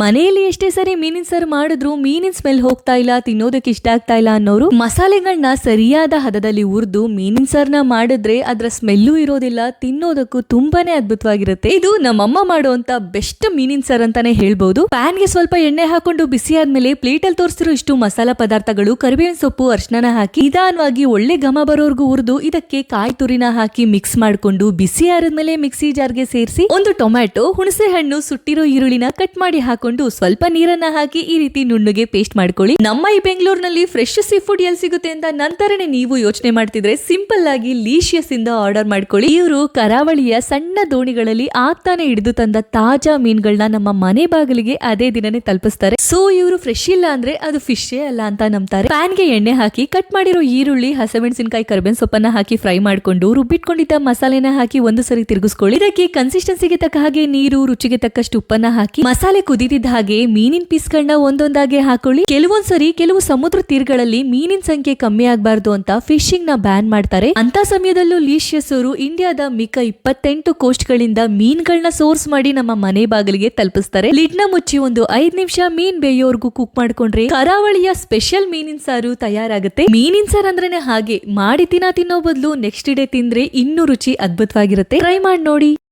ಮನೆಯಲ್ಲಿ ಎಷ್ಟೇ ಸರಿ ಮೀನಿನ ಸಾರು ಮಾಡಿದ್ರು ಮೀನಿನ ಸ್ಮೆಲ್ ಹೋಗ್ತಾ ಇಲ್ಲ, ತಿನ್ನೋದಕ್ಕೆ ಇಷ್ಟ ಆಗ್ತಾ ಇಲ್ಲ ಅನ್ನೋರು ಮಸಾಲೆಗಳನ್ನ ಸರಿಯಾದ ಹದದಲ್ಲಿ ಹುರಿದು ಮೀನಿನ ಸಾರ್ನ ಮಾಡಿದ್ರೆ ಅದರ ಸ್ಮೆಲ್ಲು ಇರೋದಿಲ್ಲ, ತಿನ್ನೋದಕ್ಕೂ ತುಂಬಾನೇ ಅದ್ಭುತವಾಗಿರುತ್ತೆ. ಇದು ನಮ್ಮಮ್ಮ ಮಾಡುವಂತ ಬೆಸ್ಟ್ ಮೀನಿನ ಸಾರ್ ಅಂತಾನೆ ಹೇಳ್ಬಹುದು ಪ್ಯಾನ್ಗೆ ಸ್ವಲ್ಪ ಎಣ್ಣೆ ಹಾಕೊಂಡು ಬಿಸಿ ಆದ್ಮೇಲೆ ಪ್ಲೇಟ್ ಅಲ್ಲಿ ತೋರಿಸಿರೋ ಇಷ್ಟು ಮಸಾಲಾ ಪದಾರ್ಥಗಳು, ಕರಿಬೇವಿನ ಸೊಪ್ಪು ಅರ್ಶನ ಹಾಕಿ ನಿಧಾನವಾಗಿ ಒಳ್ಳೆ ಘಮ ಬರೋರ್ಗೂ ಹುರಿದು ಇದಕ್ಕೆ ಕಾಯಿ ತುರಿನ ಹಾಕಿ ಮಿಕ್ಸ್ ಮಾಡ್ಕೊಂಡು ಬಿಸಿ ಆರದ್ಮೇಲೆ ಮಿಕ್ಸಿ ಜಾರ್ಗೆ ಸೇರಿಸಿ ಒಂದು ಟೊಮ್ಯಾಟೊ ಹುಣಸೆ ಹಣ್ಣು ಸುಟ್ಟಿರೋ ಈರುಳ್ಳಿನ ಕಟ್ ಮಾಡಿ ಹಾಕೊಂಡು ಸ್ವಲ್ಪ ನೀರನ್ನ ಹಾಕಿ ಈ ರೀತಿ ನುಣ್ಣಗೆ ಪೇಸ್ಟ್ ಮಾಡ್ಕೊಳ್ಳಿ. ನಮ್ಮ ಈ ಬೆಂಗಳೂರಿನಲ್ಲಿ ಫ್ರೆಶ್ ಸೀ ಫುಡ್ ಎಲ್ಲಿ ಸಿಗುತ್ತೆ ಅಂತ ನಂತರನೇ ನೀವು ಯೋಚನೆ ಮಾಡ್ತಿದ್ರೆ ಸಿಂಪಲ್ ಆಗಿ ಲೀಶಿಯಸ್ ಇಂದ ಆರ್ಡರ್ ಮಾಡ್ಕೊಳ್ಳಿ. ಇವರು ಕರಾವಳಿಯ ಸಣ್ಣ ದೋಣಿಗಳಲ್ಲಿ ಆಗ್ತಾನೆ ಹಿಡಿದು ತಂದ ತಾಜಾ ಮೀನುಗಳನ್ನ ನಮ್ಮ ಮನೆ ಬಾಗಿಲಿಗೆ ಅದೇ ದಿನನೇ ತಲುಪಿಸ್ತಾರೆ. ಸೊ ಇವರು ಫ್ರೆಶ್ ಇಲ್ಲ ಅಂದ್ರೆ ಅದು ಫಿಶೇ ಅಲ್ಲ ಅಂತ ನಂಬ್ತಾರೆ. ಪ್ಯಾನ್ಗೆ ಎಣ್ಣೆ ಹಾಕಿ ಕಟ್ ಮಾಡಿರೋ ಈರುಳ್ಳಿ, ಹಸಿಮೆಣಸಿನಕಾಯಿ ಕರ್ಬೇನ್ ಸೊಪ್ಪನ್ನ ಹಾಕಿ ಫ್ರೈ ಮಾಡ್ಕೊಂಡು, ರುಬ್ಬಿಟ್ಕೊಂಡಿದ್ದ ಮಸಾಲೆನ ಹಾಕಿ ಒಂದು ಸರಿ ತಿರುಗಿಸ್ಕೊಳ್ಳಿ. ಇದಕ್ಕೆ ಕನ್ಸಿಸ್ಟೆನ್ಸಿಗೆ ತಕ್ಕ ಹಾಗೆ ನೀರು, ರುಚಿಗೆ ತಕ್ಕಷ್ಟು ಉಪ್ಪನ್ನ ಹಾಕಿ, ಮಸಾಲೆ ಕುದಿದಿದ್ದ ಹಾಗೆ ಮೀನಿನ ಪೀಸ್ಗಳನ್ನ ಒಂದೊಂದಾಗೆ ಹಾಕೊಳ್ಳಿ. ಕೆಲವೊಂದ್ಸರಿ ಕೆಲವು ಸಮುದ್ರ ತೀರಗಳಲ್ಲಿ ಮೀನಿನ ಸಂಖ್ಯೆ ಕಮ್ಮಿ ಆಗಬಾರ್ದು ಅಂತ ಫಿಶಿಂಗ್ನ ಬ್ಯಾನ್ ಮಾಡ್ತಾರೆ. ಅಂತ ಸಮಯದಲ್ಲೂ ಲೀಶಿಯಸ್ ಅವರು ಇಂಡಿಯಾದ ಮಿಕ್ಕ ಇಪ್ಪತ್ತೆಂಟು ಕೋಸ್ಟ್ ಗಳಿಂದ ಮೀನ್ಗಳನ್ನ ಸೋರ್ಸ್ ಮಾಡಿ ನಮ್ಮ ಮನೆ ಬಾಗಿಲಿಗೆ ತಲುಪಿಸ್ತಾರೆ. ಲಿಡ್ನ ಮುಚ್ಚಿ ಒಂದು ಐದ್ ನಿಮಿಷ ಮೀನ್ ಬೇಯೋರ್ಗೂ ಕುಕ್ ಮಾಡ್ಕೊಂಡ್ರೆ ಕರಾವಳಿಯ ಸ್ಪೆಷಲ್ ಮೀನಿನ ಸಾರು ತಯಾರಾಗುತ್ತೆ. ಮೀನಿನ ಸಾರ್ ಅಂದ್ರೆ ಹಾಗೆ, ಮಾಡಿ ತಿನ್ನ ತಿನ್ನೋ ಬದಲು ನೆಕ್ಸ್ಟ್ ಡೇ ತಿಂದ್ರೆ ಇನ್ನೂ ರುಚಿ ಅದ್ಭುತವಾಗಿರುತ್ತೆ. ಟ್ರೈ ಮಾಡಿ ನೋಡಿ.